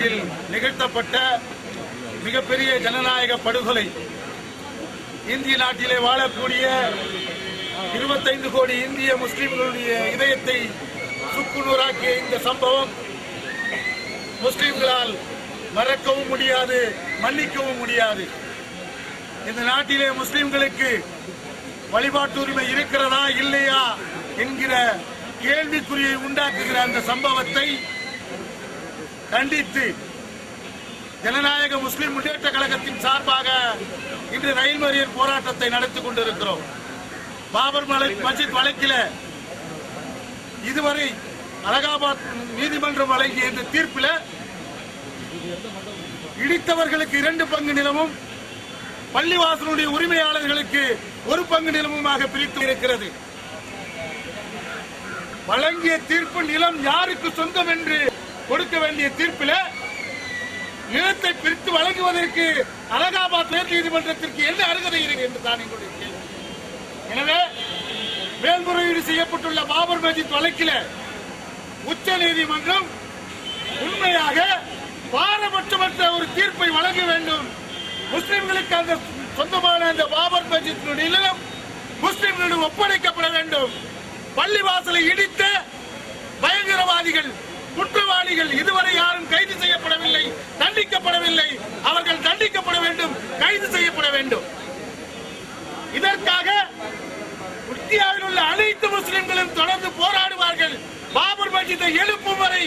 நாட்டில் நிகழ்த்தப்பட்ட மிகப்பெரிய ஜனநாயக படுகொலை. இந்திய நாட்டிலே வாழக்கூடிய இருபத்தைந்து கோடி இந்திய முஸ்லிம்களுடைய இதயத்தை சுக்குநூறாக்கிய இந்த சம்பவம் முஸ்லிம்களால் மறக்கவும் முடியாது மன்னிக்கவும் முடியாது. இந்த நாட்டிலே முஸ்லிம்களுக்கு வழிபாட்டு உரிமை இருக்கிறதா இல்லையா என்கிற கேள்விக்குறியை உண்டாக்குகிற அந்த சம்பவத்தை கண்டித்து ஜனநாயக முஸ்லிம் முன்னேற்ற கழகத்தின் சார்பாக இன்று ரயில் மறியல் போராட்டத்தை நடத்தி கொண்டிருக்கிறோம். பாபர் மலை மஸ்ஜித் வழக்கில் இதுவரை அலகாபாத் நீதிமன்றம் வழங்கிய இந்த தீர்ப்பில் இடித்தவர்களுக்கு இரண்டு பங்கு நிலமும் பள்ளிவாசலுடைய உரிமையாளர்களுக்கு ஒரு பங்கு நிலமுமாக பிரித்து இருக்கிறது. வழங்கிய தீர்ப்பு நிலம் யாருக்கு சொந்தம் என்று கொடுக்க வேண்டிய தீர்ப்பில் நிலத்தை பிரித்து வழங்குவதற்கு அலகாபாத் உயர் நீதிமன்றத்திற்கு என்ன அருகதை இருக்கு என்று தான் எங்களுடைய கேள்வி. எனவே மேல்முறையீடு செய்யப்பட்டுள்ள பாபர் மஜித் வழக்கில் உச்ச நீதிமன்றம் உண்மையாக பாரபட்சமற்ற ஒரு தீர்ப்பை வழங்க வேண்டும். முஸ்லிம்களுக்கு அந்த சொந்தமான அந்த பாபர் மஜித்தினுடைய நிலம் முஸ்லிம்களிடம் ஒப்படைக்கப்பட வேண்டும். பள்ளிவாசலை இடித்த பயங்கரவாதிகள் குற்றவாளிகள் இதுவரை யாரும் கைது செய்யப்படவில்லை தண்டிக்கப்படவில்லை. அவர்கள் தண்டிக்கப்பட வேண்டும் கைது செய்யப்பட வேண்டும். இதற்காக இந்தியாவில் உள்ள அனைத்து முஸ்லிம்களும் தொடர்ந்து போராடுவார்கள். பாபர் மஸ்ஜிதை எழுப்பும் வரை